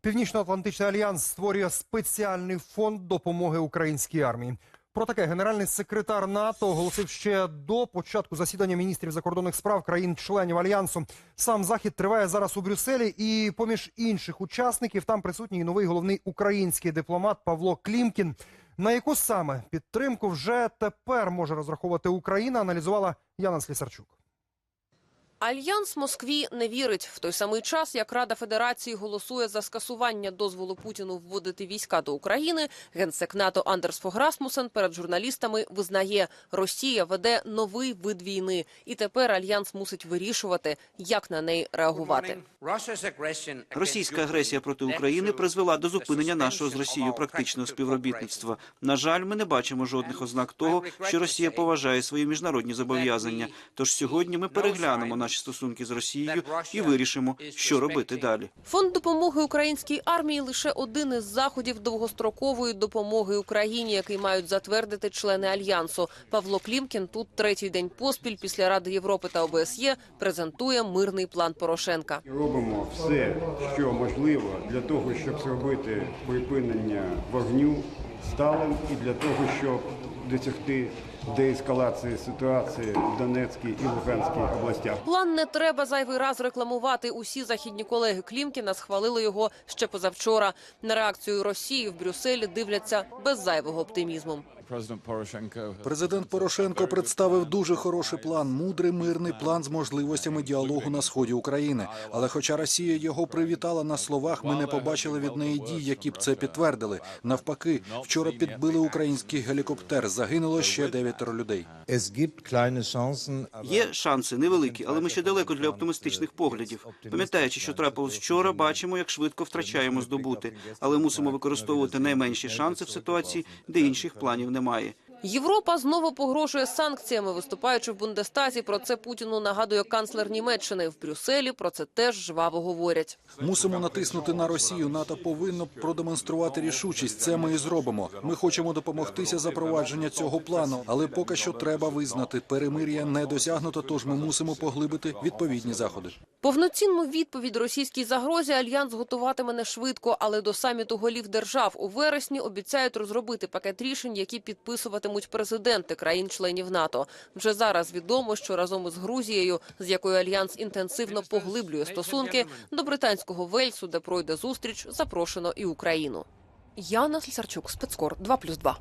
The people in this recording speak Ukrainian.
Північно-Атлантичний альянс створює спеціальний фонд допомоги українській армії. Про таке генеральний секретар НАТО оголосив ще до початку засідання міністрів закордонних справ країн-членів альянсу. Сам захід триває зараз у Брюсселі, і поміж інших учасників там присутній новий головний український дипломат Павло Клімкін. На яку саме підтримку вже тепер може розраховувати Україна, аналізувала Яна Слісарчук. Альянс Москві не вірить в той самий час, як Рада Федерації голосує за скасування дозволу Путіну вводити війська до України. Генсек НАТО Андерс Фог Расмусен перед журналістами визнає, Росія веде новий вид війни, і тепер альянс мусить вирішувати, як на неї реагувати. Російська агресія проти України призвела до зупинення нашого з Росією практичного співробітництва. На жаль, ми не бачимо жодних ознак того, що Росія поважає свої міжнародні зобов'язання. Тож сьогодні ми переглянемо наші стосунки з Росією і вирішимо, що робити далі. Фонд допомоги українській армії лише один із заходів довгострокової допомоги Україні, який мають затвердити члени альянсу. Павло Клімкін тут третій день поспіль після Ради Європи та ОБСЄ презентує мирний план Порошенка. Робимо все, що можливо для того, щоб зробити припинення вогню сталим і для того, щоб досягти деескалації ситуації в Донецькій і Луганській областях. План не треба зайвий раз рекламувати. Усі західні колеги Клімкіна схвалили його ще позавчора. На реакцію Росії в Брюсселі дивляться без зайвого оптимізму. Президент Порошенко представив дуже хороший план, мудрий мирний план з можливостями діалогу на сході України. Але, хоча Росія його привітала на словах, ми не побачили від неї дій, які б це підтвердили. Навпаки, вчора підбили український гелікоптер. Загинуло ще дев'ятеро людей. Є шанси невеликі, але ми ще далеко для оптимістичних поглядів. Пам'ятаючи, що трапилось вчора, бачимо, як швидко втрачаємо здобути, але мусимо використовувати найменші шанси в ситуації, де інших планів немає. Європа знову погрожує санкціями. Виступаючи в Бундестазі, про це Путіну нагадує канцлер Німеччини. В Брюсселі про це теж жваво говорять. Мусимо натиснути на Росію. НАТО повинно продемонструвати рішучість. Це ми і зробимо. Ми хочемо допомогтися запровадження цього плану, але поки що треба визнати, перемир'я не досягнуто. Тож ми мусимо поглибити відповідні заходи. Повноцінну відповідь російській загрозі альянс готуватиме не швидко, але до саміту голів держав у вересні обіцяють розробити пакет рішень, які підписуватимуть президенти країн-членів НАТО. Вже зараз відомо, що разом із Грузією, з якою альянс інтенсивно поглиблює стосунки, до британського Вельсу, де пройде зустріч, запрошено і Україну. Яна Слісарчук, спецкор 2+,2.